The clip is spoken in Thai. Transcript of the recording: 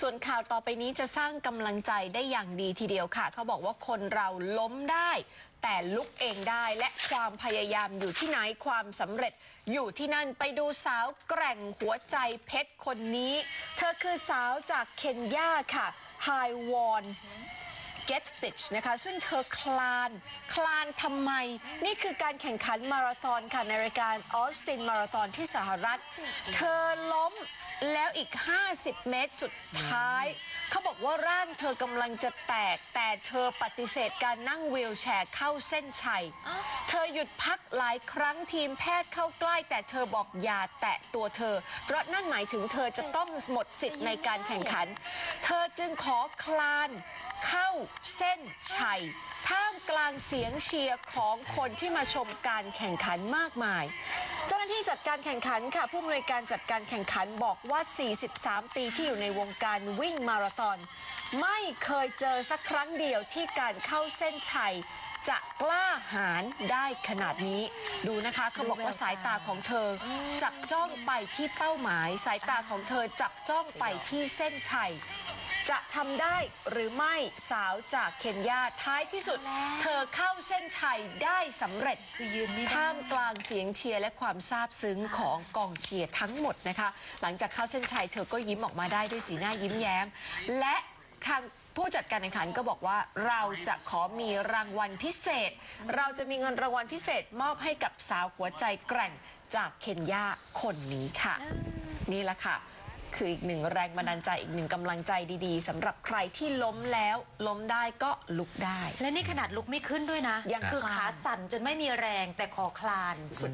ส่วนข่าวต่อไปนี้จะสร้างกำลังใจได้อย่างดีทีเดียวค่ะ เขาบอกว่าคนเราล้มได้ แต่ลุกเองได้และความพยายามอยู่ที่ไหนความสำเร็จอยู่ที่นั่นไปดูสาวแกร่งหัวใจเพชรคนนี้ เธอคือสาวจากเคนยาค่ะไฮวอน Get Stitch นะคะ ซึ่งเธอคลาน คลานทำไม นี่คือการแข่งขันมาราธอนค่ะ ในรายการออสตินมาราธอนที่สหรัฐ เธอล้ม แล้วอีก 50 เมตรสุดท้าย เขาบอกว่าร่างเธอกำลังจะแตก แต่เธอปฏิเสธการนั่งวีลแชร์เข้าเส้นชัย เธอหยุดพักหลายครั้งทีมแพทย์เข้าใกล้ แต่เธอบอกอย่าแตะตัวเธอ เพราะนั่นหมายถึงเธอจะต้องหมดสิทธิ์ในการแข่งขัน เธอจึงขอคลานเข้าเส้นชัยท่าม กลางเสียงเชียร์ของคนที่มาชมการแข่งขันมากมาย เจ้าหน้าที่จัดการแข่งขันค่ะ ผู้อำนวยการจัดการแข่งขันบอกว่า 43 ปีที่อยู่ในวงการวิ่งมาราธอนไม่เคยเจอสักครั้งเดียวที่การเข้าเส้นชัยจะกล้าหาญได้ขนาดนี้ ดูนะคะเขาบอกว่าสายตาของเธอ จับจ้องไปที่เป้าหมาย สายตาของเธอจับจ้องไปที่เส้นชัย จะทำได้หรือไม่สาวจากเคนยาท้ายที่สุด เธอเข้าเส้นชัยได้สำเร็จคือยืนไม่ได้ท่ามกลางเสียงเชียร์และความซาบซึ้งของกองเชียร์ทั้งหมดนะคะ หลังจากเข้าเส้นชัยเธอก็ยิ้มออกมาได้ด้วยสีหน้ายิ้มแย้ม และทางผู้จัดการแข่งขันก็บอกว่าเราจะขอมีรางวัลพิเศษ เราจะมีเงินรางวัลพิเศษมอบให้กับสาวหัวใจแกร่งจากเคนยาคนนี้ค่ะ นี่แหละค่ะ คืออีกหนึ่งแรงบันดาลใจอีกหนึ่งกำลังใจดีๆสำหรับใครที่ล้มแล้วล้มได้ก็ลุกได้ และนี่ขนาดลุกไม่ขึ้นด้วยนะ ยังคือคลานขาสั่นจนไม่มีแรงแต่ขอคลานสุด